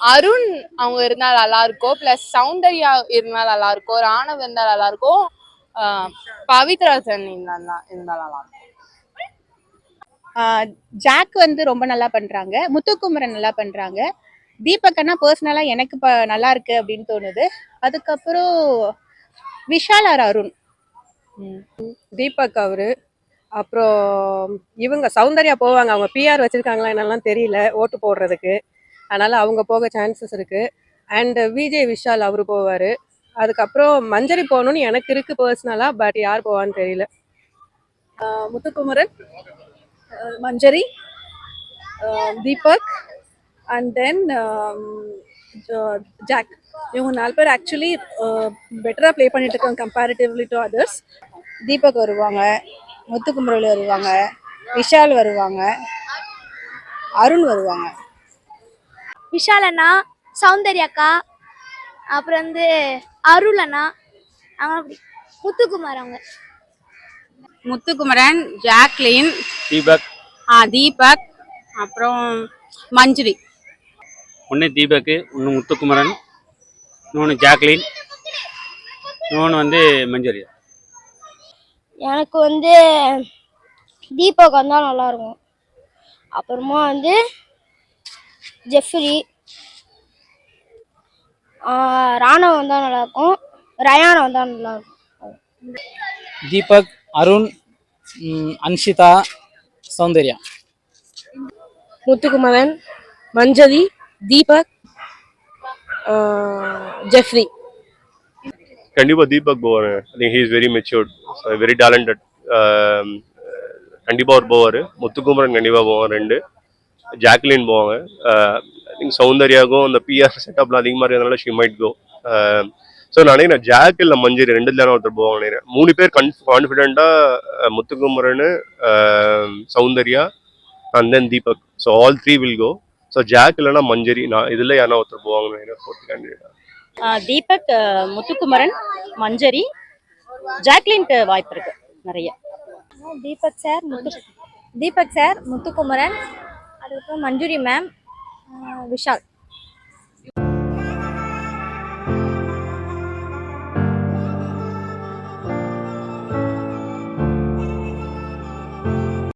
அருண் அவங்க இருந்தா நல்லா இருக்கும் ப்ளஸ் சௌந்தர்யா இருந்தா நல்லா இருக்கும் ராணவ் இருந்தா நல்லா இருக்கும் ஆஹ் பவித்ரா சென் இருந்தா இருந்தா நல்லா இருக்கும் ஆஹ் ஜாக் வந்து ரொம்ப நல்லா பண்றாங்க. முத்துக்குமரன் நல்லா பண்றாங்க. தீபக் அண்ணா பர்சனலா எனக்கு இப்ப நல்லா இருக்கு அப்படின்னு தோணுது. அதுக்கப்புறம் விஷால் ஆர் அருண். ம். தீபக் அவரு. அப்புறம் இவங்க சௌந்தர்யா போவாங்க. அவங்க பிஆர் வச்சிருக்காங்களா என்னெல்லாம் தெரியல. ஓட்டு போடுறதுக்கு. அதனால் அவங்க போக சான்சஸ் இருக்குது அண்டு விஜய் விஷால் அவர் போவார். அதுக்கப்புறம் மஞ்சரி போகணும்னு எனக்கு இருக்குது பர்சனலாக பட் யார் போவான்னு தெரியல. Muthukumaran Manjari Deepak and then Jack. இவங்க நாலு பேர் ஆக்சுவலி பெட்டராக ப்ளே பண்ணிட்டு இருக்காங்க கம்பேரிட்டிவ்லி டு அதர்ஸ் தீபக் வருவாங்க முத்துக்குமரல் வருவாங்க விஷால் வருவாங்க அருண் வருவாங்க. விஷால் அண்ணா சௌந்தர்யா அக்கா அப்புறம் வந்து அருள் அண்ணா அவங்க முத்துக்குமார் அவங்க. முத்துக்குமரன் ஜாக்லின் தீபக். ஆ தீபக் அப்புறம் மஞ்சுரி. ஒன்று தீபக் ஒன்று முத்துக்குமரன் இன்னொன்று ஜாக்லின் இன்னொன்று வந்து மஞ்சரி. எனக்கு வந்து தீபக் வந்தால் நல்லா இருக்கும். அப்புறமா வந்து ஜெஃப்ரி. ராணவ் வந்தால் நல்லா இருக்கும் ரயானா வந்தால் நல்லா இருக்கும் தீபக் அருண் அன்ஷிதா சௌந்தர்யா. முத்துக்குமரன் மஞ்சரி தீபக் ஜெஃப்ரி. கண்டிப்பா தீபக் போவார். He is very matured very talented கண்டிப்பா அவர் போவார். முத்துக்குமரன் கண்டிப்பா போவார் ரெண்டு. ஜாக்லின் போவாங்க. ஐ திங்க் சௌந்தர்யாவுக்கும் அந்த பிஆர் செட்டப்ல அதிகமாக இருக்கிறதுனால ஷி மைட் கோ ஸோ நான் நினைக்கிறேன் ஜாக் இல்லை மஞ்சரி ரெண்டு தானே ஒருத்தர் போவாங்க நினைக்கிறேன். மூணு பேர் கன் கான்ஃபிடென்ட்டாக Muthukumaran Soundarya and then Deepak. So all three will go so Jack இல்லைன்னா மஞ்சரி நான் இதில் யாரா ஒருத்தர் போவாங்கன்னு நினைக்கிறேன் ஃபோர்த் கேண்டிடேட் தீபக் முத்துக்குமரன் மஞ்சரி ஜாக்லின்க்கு வாய்ப்பு இருக்கு நிறைய. தீபக் சார் முத்து தீபக் சார் முத்துக்குமரன் அதுக்கப்புறம் மஞ்சுரி மேம் விஷால்.